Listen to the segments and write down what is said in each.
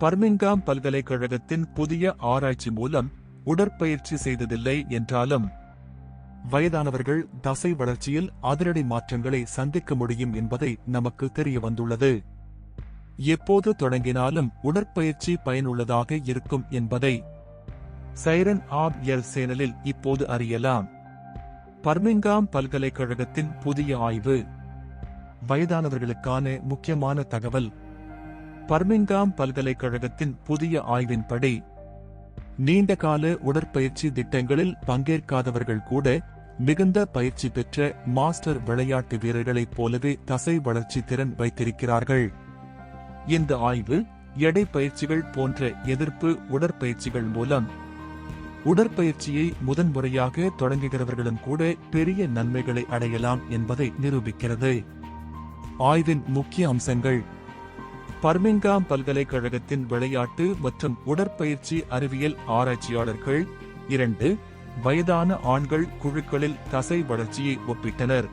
Birmingham பல்கலைக்கழகத்தின் புதிய ஆராய்ச்சி மூலம் உடற்பயிற்சி செய்ததில்லை என்றாலும் வயதானவர்கள் தசை வளர்ச்சியில் அதிரடி மாற்றங்களை சந்திக்க முடியும் என்பதை நமக்கு தெரிய வந்துள்ளது எப்போது தொடங்கினாலும் உடற்பயிற்சி பயனுள்ளதாக இருக்கும் என்பதை சைரன் ஆப் எல் சேனலில் இப்போது அறியலாம். பர்மிங்காம் பல்கலைக்கழகத்தின் புதிய ஆய்வு. வயதானவர்களுக்கான முக்கியமான தகவல் பர்மிங்காம் பல்கலைக்கழகத்தின் புதிய ஆய்வின்படி நீண்டகால உடற்பயிற்சி திட்டங்களில் பங்கேற்காதவர்கள் கூட மிகுந்த பயிற்சி பெற்ற மாஸ்டர் விளையாட்டு வீரர்களைப் போலவே தசை வளர்ச்சி திறன் வைத்திருக்கிறார்கள். இந்த ஆய்வு எடை பயிற்சிகள் போன்ற எதிர்ப்பு உடற்பயிற்சிகள் மூலம் உடற்பயிற்சியை முதன்முறையாக தொடங்குகிறவர்களும் கூட பெரிய நன்மைகளை அடையலாம் என்பதை நிரூபிக்கிறது. ஆய்வின் முக்கிய அம்சங்கள் பர்மிங்காம் பல்கலைக்கழகத்தின் விளையாட்டு மற்றும் உடற்பயிற்சி அறிவியல் ஆராய்ச்சியாளர்கள் இரண்டு வயதான ஆண்கள் குழுக்களில் தசை வளர்ச்சியை ஒப்பிட்டனர்.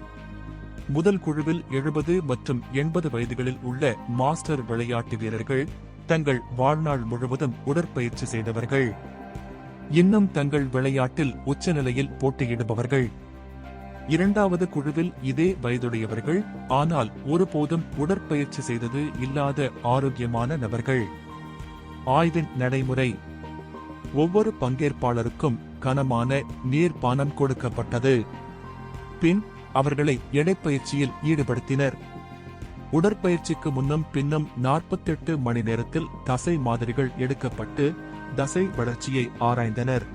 முதல் குழுவில் எழுபது மற்றும் எண்பது வயதுகளில் உள்ள மாஸ்டர் விளையாட்டு வீரர்கள் தங்கள் வாழ்நாள் முழுவதும் உடற்பயிற்சி செய்தவர்கள். இன்னும் தங்கள் விளையாட்டில் உச்சநிலையில் போட்டியிடுபவர்கள். இரண்டாவது குழுவில் இதே வயதுடையவர்கள் ஆனால் ஒருபோதும் உடற்பயிற்சி செய்தது இல்லாத ஆரோக்கியமான நபர்கள். ஆய்வின் நடைமுறை. ஒவ்வொரு பங்கேற்பாளருக்கும் கனமான நீர்ப்பானம் கொடுக்கப்பட்டது. பின் அவர்களை எடைப்பயிற்சியில் ஈடுபடுத்தினர். உடற்பயிற்சிக்கு முன்னும் பின்னும் நாற்பத்தெட்டு மணி நேரத்தில் தசை மாதிரிகள் எடுக்கப்பட்டு தசை வளர்ச்சியை ஆராய்ந்தனர்.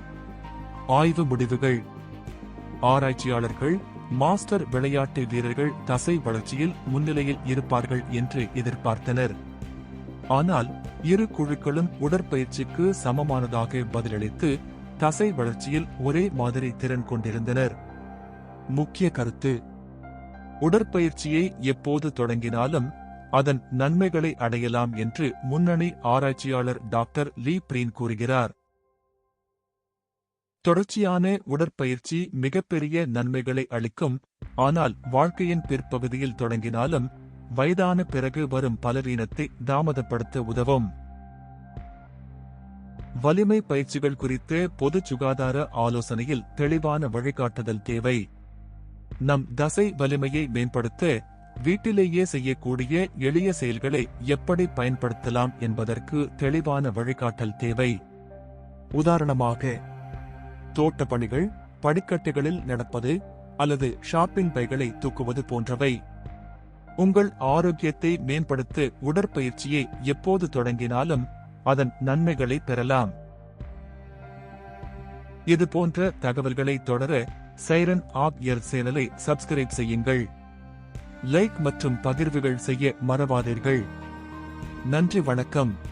ஆய்வு முடிவுகள். ஆராய்ச்சியாளர்கள் மாஸ்டர் விளையாட்டு வீரர்கள் தசை வளர்ச்சியில் முன்னிலையில் இருப்பார்கள் என்று எதிர்பார்த்தனர். ஆனால் இரு குழுக்களும் உடற்பயிற்சிக்கு சமமானதாக பதிலளித்து தசை வளர்ச்சியில் ஒரே மாதிரி திறன் கொண்டிருந்தனர். முக்கிய கருத்து உடற்பயிற்சியை எப்போது தொடங்கினாலும் அதன் நன்மைகளை அடையலாம் என்று முன்னணி ஆராய்ச்சியாளர் டாக்டர் லீ பிரீன் கூறுகிறார். தொடர்ச்சியான உடற்பயிற்சி மிகப்பெரிய நன்மைகளை அளிக்கும். ஆனால் வாழ்க்கையின் பிற்பகுதியில் தொடங்கினாலும் வயதான பிறகு வரும் பலவீனத்தை தாமதப்படுத்த உதவும். வலிமை பயிற்சிகள் குறித்து பொது சுகாதார ஆலோசனையில் தெளிவான வழிகாட்டுதல் தேவை. நம் தசை வலிமையை மேம்படுத்த வீட்டிலேயே செய்யக்கூடிய எளிய செயல்களை எப்படி பயன்படுத்தலாம் என்பதற்கு தெளிவான வழிகாட்டல் தேவை. உதாரணமாக தோட்ட பணிகள் படிக்கட்டுகளில் நடப்பது அல்லது ஷாப்பிங் பைகளை தூக்குவது போன்றவை. உங்கள் ஆரோக்கியத்தை மேம்படுத்த உடற்பயிற்சியை எப்போது தொடங்கினாலும் அதன் நன்மைகளை பெறலாம். இது போன்ற தகவல்களை தொடர சைரன் ஆப் எர் சேனலை சப்ஸ்கிரைப் செய்யுங்கள். லைக் மற்றும் பகிர்வுகள் செய்ய மறவாதீர்கள். நன்றி வணக்கம்.